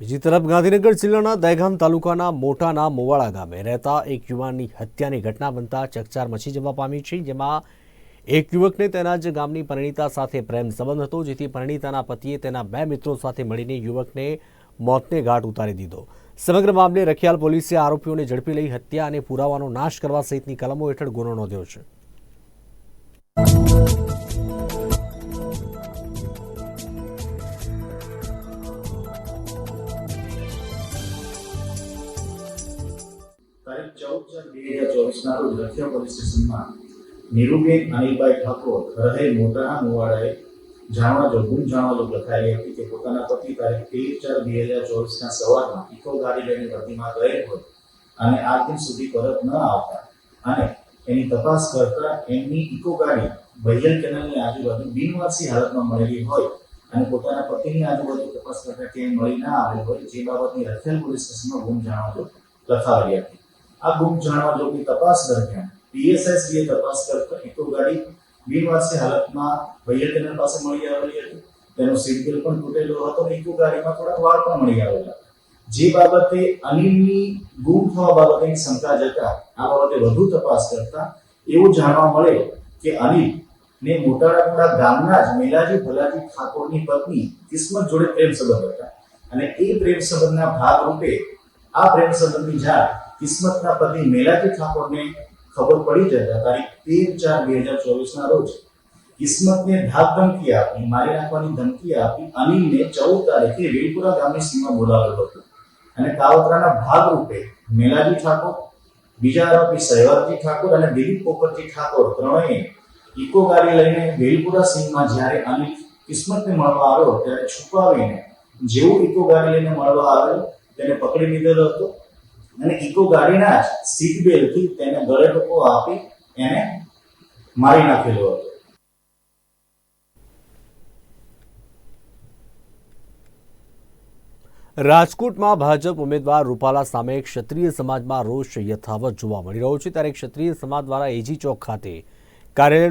બીજી તરફ ગાંધીનગર જિલ્લાના દહેગામ તાલુકાના મોટાના મોવાળા ગામે રહેતા એક યુવાનની હત્યાની ઘટના બનતા ચકચાર મચી જવા પામી છે, જેમાં એક યુવકને તેના જ ગામની પરિણીતા સાથે પ્રેમ સંબંધ હતો, જેથી પરિણીતાના પતિએ તેના બે મિત્રો સાથે મળીને યુવકને મોતને ઘાટ ઉતારી દીધો. સમગ્ર મામલે રખિયાલ પોલીસે આરોપીઓને ઝડપી લઈ હત્યા અને પુરાવાનો નાશ કરવા સહિતની કલમો હેઠળ ગુનો નોંધ્યો છે. તારીખ ચૌદ ચાર બે હજાર ચોવીસના રોજ રખિયા પોલીસ સ્ટેશનમાં નીરુબેન અનિલભાઈ ઠાકોર રહે મોટા મુવાડાએ જાણવા જો ગુમ જાણવા જો લખાયેલી હતી કે પોતાના પતિ તારીખ તેર ચાર બે હજાર ચોવીસના સવારમાં ઇકો ગાડી લઈને વર્ધીમાં ગયેલ હોય અને આ દિન સુધી પરત ન આવતા. અને એની તપાસ કરતા એમની ઇકો ગાડી બહિયલ કેનાલની આજુબાજુ બિનવારસી હાલતમાં મળેલી હોય અને પોતાના પતિની આજુબાજુ તપાસ કરતા ક્યાંય મળી ના આવેલ હોય, જે બાબતની રખેલ પોલીસ સ્ટેશનમાં ગુમ જાણવા લખાવેલી હતી. આ ગુમ જાણવા લોકોની તપાસ દરમિયાન પીએસએસબીએ તપાસ કરતા ઇકો ગાડી બિનવારસી હાલતમાં કેનાલ પાસે મળી આવેલી હતી. તેનો સીટ પણ તૂટેલો હતો ઇકો ગાડીમાં થોડા વાળ પણ મળી આવેલા. જે બાબતે અનિલની ગુમ થવા બાબતેની શંકા જતા આ બાબતે વધુ તપાસ કરતા એવું જાણવા મળે કે અનિલ ને મોટાડા ગામના જ મેલાજી ભલાજી ઠાકોરની પત્ની કિસ્મત જોડે પ્રેમ સંબંધ હતા. અને એ પ્રેમ સંબંધના ભાગરૂપે આ પ્રેમ સંબંધની જાણ કિસ્મતના પતિ મેલાજી ઠાકોરને ખબર પડી જતા તારીખ તેર ચાર બે હજાર ચોવીસના રોજ કિસ્મતને ધાક ધમકી આપી, મારી નાખવાની ધમકી આપી, અનિલને ચૌદ તારીખે વેલપુરા ગામની સીમા બોલાવેલો હતો. અને કાવતરાના ભાગરૂપે મેલાજી ઠાકોર, બીજા આરોપી સહેવાગજી ઠાકોર અને દિલીપ પોપટજી ઠાકોર ત્રણેય ઇકો ગાડી લઈને વેલપુરા સીમમાં જ્યારે અનિલ કિસ્મતને મળવા આવ્યો, ત્યારે છુપાવીને જેવું ઇકો ગાડી લઈને મળવા આવ્યો, તેને પકડી લીધેલો હતો. અને ઇકો ગાડીના સીટ બેલ્ટથી તેને ગળે ટકો આપી એને મારી નાખેલો હતો. રાજકોટમાં ભાજપ ઉમેદવાર રૂપાલા સામે ક્ષત્રિય સમાજમાં રોષ યથાવત જોવા મળી રહ્યો છે. ત્યારે ક્ષત્રિય સમાજ દ્વારા એજી ચોક ખાતે કાર્યાલયનું